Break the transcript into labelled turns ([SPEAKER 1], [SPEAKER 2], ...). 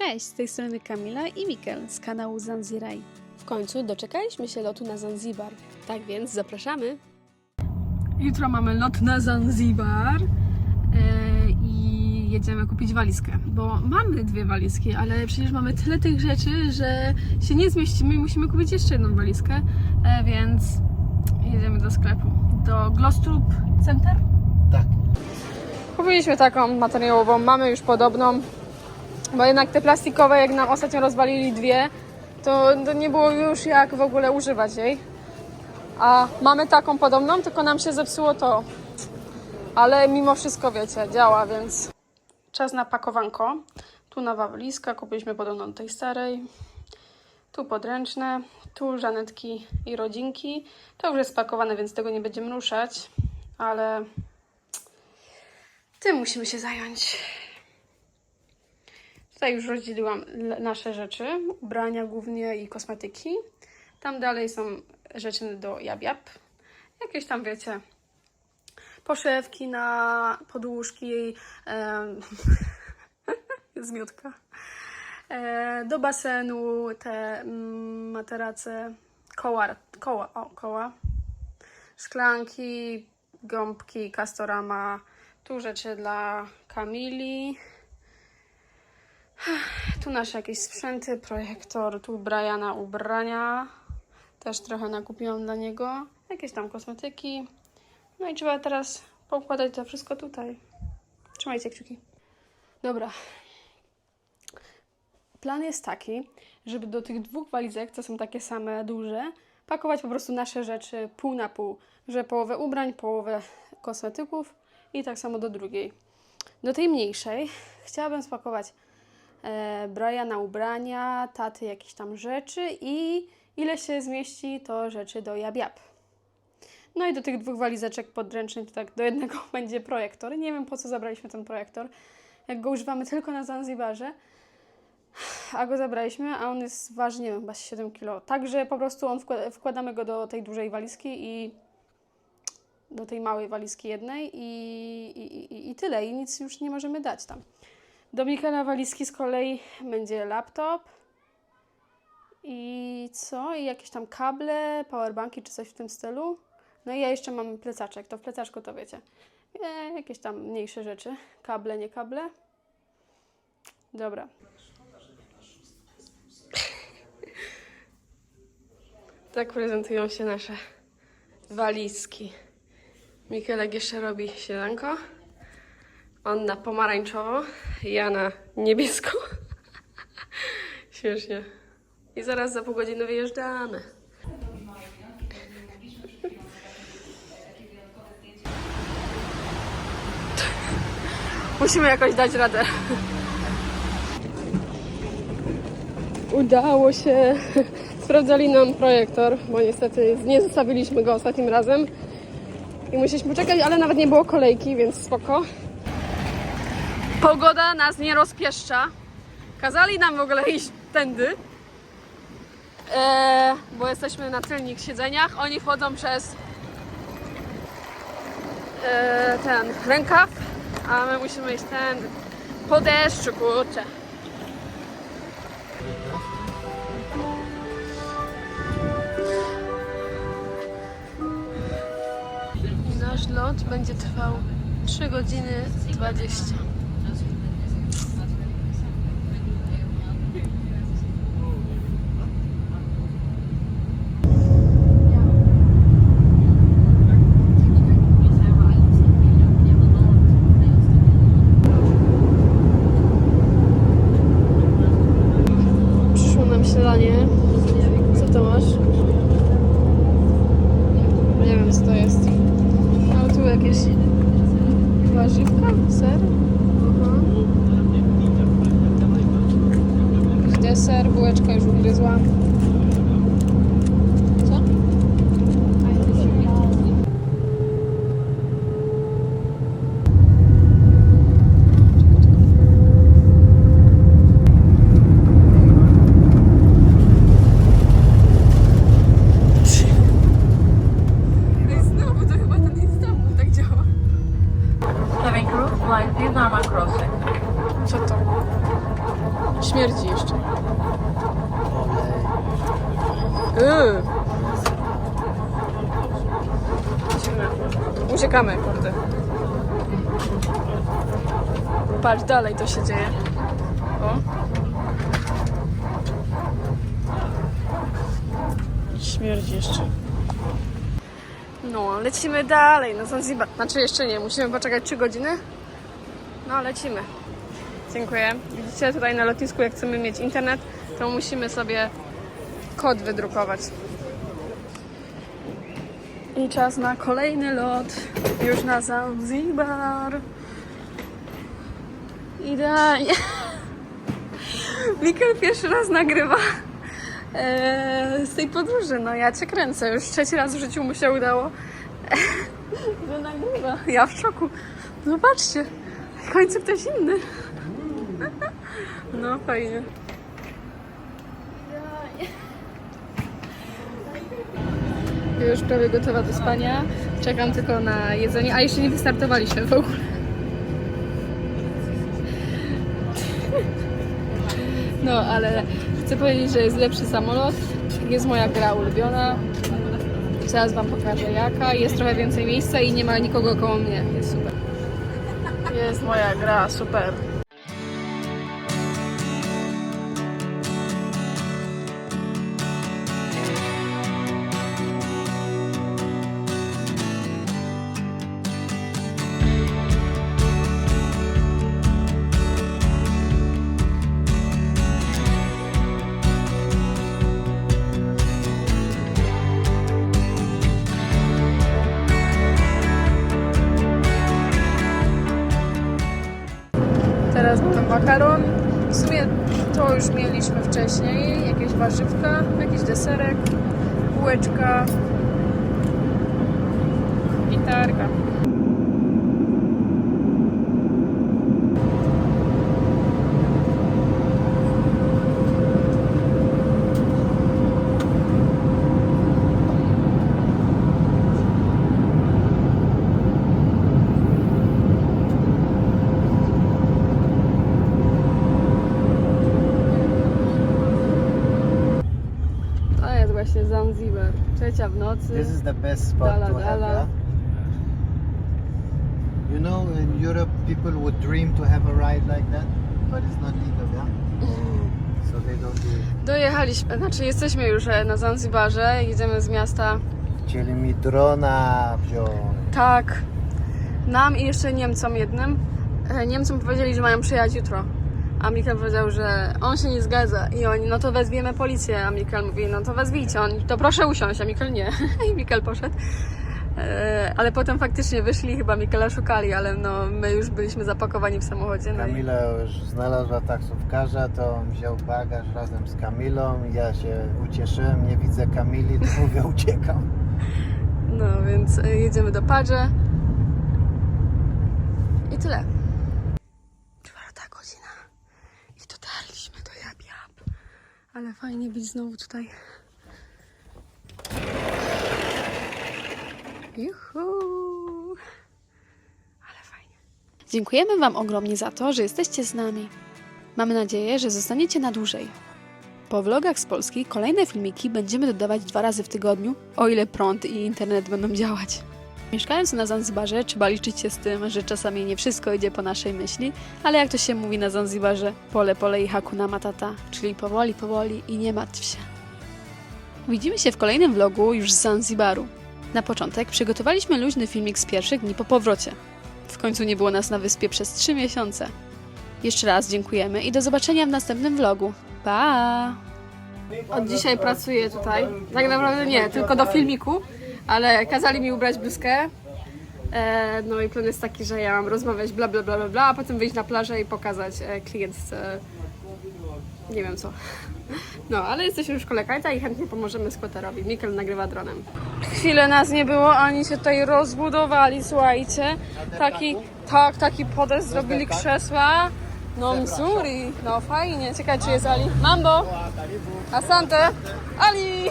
[SPEAKER 1] Cześć, z tej strony Kamila i Mikel z kanału Zanziraj.
[SPEAKER 2] W końcu doczekaliśmy się lotu na Zanzibar. Tak więc zapraszamy.
[SPEAKER 3] Jutro mamy lot na Zanzibar e, i jedziemy kupić walizkę, bo mamy dwie walizki, ale przecież mamy tyle tych rzeczy, że się nie zmieścimy i musimy kupić jeszcze jedną walizkę, e, więc jedziemy do sklepu, do Glostrup Center.
[SPEAKER 4] Tak.
[SPEAKER 3] Kupiliśmy taką materiałową, mamy już podobną, bo jednak te plastikowe, jak nam ostatnio rozwalili dwie, to, to nie było już jak w ogóle używać jej. A mamy taką podobną, tylko nam się zepsuło to. Ale mimo wszystko, wiecie, działa, więc... Czas na pakowanko. Tu nowa walizka, kupiliśmy podobną do tej starej. Tu podręczne, tu żanetki i rodzinki. To już jest spakowane, więc tego nie będziemy ruszać, ale tym musimy się zająć. Tutaj już rozdzieliłam nasze rzeczy, ubrania głównie i kosmetyki. Tam dalej są rzeczy do jabiab. Jakieś tam, wiecie, poszewki na poduszki, em, zmiotka. E, do basenu te mm, materace, koła, koła, o, koła, szklanki, gąbki, kastorama, tu rzeczy dla Kamili, tu nasze jakieś sprzęty, projektor, tu Briana ubrania, też trochę nakupiłam dla niego, jakieś tam kosmetyki, no i trzeba teraz poukładać to wszystko tutaj. Trzymajcie kciuki. Dobra. Plan jest taki, żeby do tych dwóch walizek, co są takie same duże, pakować po prostu nasze rzeczy pół na pół, że połowę ubrań, połowę kosmetyków i tak samo do drugiej. Do tej mniejszej chciałabym spakować e, Briana ubrania, taty jakieś tam rzeczy i ile się zmieści to rzeczy do jabiab. No i do tych dwóch walizeczek podręcznych, tak do jednego będzie projektor. Nie wiem po co zabraliśmy ten projektor, jak go używamy tylko na Zanzibarze, a go zabraliśmy, a on jest waży, nie wiem, chyba 7 kg. Także po prostu on wkłada, wkładamy go do tej dużej walizki i do tej małej walizki jednej i, i, i, i tyle. I nic już nie możemy dać tam. Do Mikela walizki z kolei będzie laptop i co? I jakieś tam kable, powerbanki czy coś w tym stylu. No i ja jeszcze mam plecaczek. To w plecaczku to wiecie. E, jakieś tam mniejsze rzeczy. Kable, nie kable. Dobra. Tak prezentują się nasze walizki. Mikelek jeszcze robi śniadanko. On na pomarańczowo, ja na niebiesko. Śmiesznie. I zaraz za pół godziny wyjeżdżamy. Musimy jakoś dać radę. Udało się. Sprawdzali nam projektor, bo niestety nie zostawiliśmy go ostatnim razem. I musieliśmy czekać, ale nawet nie było kolejki, więc spoko. Pogoda nas nie rozpieszcza. Kazali nam w ogóle iść tędy, e, bo jesteśmy na tylnych siedzeniach. Oni wchodzą przez e, ten rękaw, a my musimy iść tędy. Po deszczu, kurczę. Nasz lot będzie trwał 3 godziny 20. Przyszło nam śniadanie. Co to masz? Nie wiem co to jest. Ale tu jakieś warzywka, ser. Aha. Jakiś deser, bułeczka już ugryzłam. Co? Ej, znowu to chyba ten Istanbul tak działa.
[SPEAKER 5] Flight Vietnam crossing.
[SPEAKER 3] Co to? śmierdzi jeszcze. Yy. Uciekamy, kurde. Patrz, dalej to się dzieje. O. Śmierdzi jeszcze. No, lecimy dalej na Zanzibar. Znaczy jeszcze nie, musimy poczekać 3 godziny. No, lecimy. Dziękuję. Widzicie, tutaj na lotnisku, jak chcemy mieć internet, to musimy sobie kod wydrukować. I czas na kolejny lot. Już na Zanzibar. Idealnie. Mikkel pierwszy raz nagrywa e, z tej podróży. No ja cię kręcę. Już trzeci raz w życiu mu się udało, że nagrywa. Ja w szoku. Zobaczcie. W końcu ktoś inny. No fajnie. Już prawie gotowa do spania. Czekam tylko na jedzenie. A jeszcze nie wystartowaliśmy w ogóle. No, ale chcę powiedzieć, że jest lepszy samolot. Jest moja gra ulubiona. Zaraz Wam pokażę jaka. Jest trochę więcej miejsca i nie ma nikogo koło mnie. Jest super. Jest moja gra, super. Makaron. W sumie to już mieliśmy wcześniej. Jakieś warzywka, jakiś deserek, bułeczka, gitarka. To jest właśnie Trzecia w nocy.
[SPEAKER 4] This is the best spot
[SPEAKER 3] Dala,
[SPEAKER 4] to have.
[SPEAKER 3] dala.
[SPEAKER 4] Yeah? You know, in Europe, people would dream to have a ride like that, but it's not legal, yeah. So they don't do it.
[SPEAKER 3] Dojechaliśmy, znaczy jesteśmy już e, na Zanzibarze. Jedziemy z miasta
[SPEAKER 4] Chcieli mi drona wziąć.
[SPEAKER 3] Tak. Nam i jeszcze Niemcom jednym. E, Niemcom powiedzieli, że mają przyjechać jutro. A Mikkel powiedział, że on się nie zgadza. I oni, no to wezwiemy policję. A Mikkel mówi, no to wezwijcie. Oni, to proszę usiąść. A Mikkel nie. I Mikkel poszedł. E, Ale potem faktycznie wyszli, chyba Mikkela szukali, ale no my już byliśmy zapakowani w samochodzie. No i...
[SPEAKER 4] Kamila już znalazła taksówkarza, to on wziął bagaż razem z Kamilą. Ja się ucieszyłem, nie widzę Kamili, to mówię, uciekam.
[SPEAKER 3] No więc e, jedziemy do Padże. I tyle. Ale fajnie być znowu tutaj. Juhu. Ale fajnie.
[SPEAKER 6] Dziękujemy Wam ogromnie za to, że jesteście z nami. Mamy nadzieję, że zostaniecie na dłużej. Po vlogach z Polski kolejne filmiki będziemy dodawać dwa razy w tygodniu, o ile prąd i internet będą działać. Mieszkając na Zanzibarze, trzeba liczyć się z tym, że czasami nie wszystko idzie po naszej myśli, ale jak to się mówi na Zanzibarze, pole pole i hakuna matata, czyli powoli, powoli i nie martw się. Widzimy się w kolejnym vlogu już z Zanzibaru. Na początek przygotowaliśmy luźny filmik z pierwszych dni po powrocie. W końcu nie było nas na wyspie przez 3 miesiące. Jeszcze raz dziękujemy i do zobaczenia w następnym vlogu. Pa!
[SPEAKER 3] Od dzisiaj pracuję tutaj. Tak naprawdę nie, tylko do filmiku, ale kazali mi ubrać bluzkę. E, no i plan jest taki, że ja mam rozmawiać bla bla bla bla, bla a potem wyjść na plażę i pokazać e, klientce nie wiem co. No, ale jesteśmy już kolekajta i chętnie pomożemy skwaterowi. Mikkel nagrywa dronem. Chwilę nas nie było, ani się tutaj rozbudowali, słuchajcie. Taki, tak, taki podest zrobili krzesła. No mzuri, no fajnie. Ciekawe czy jest Ali. Mambo! Asante! Ali!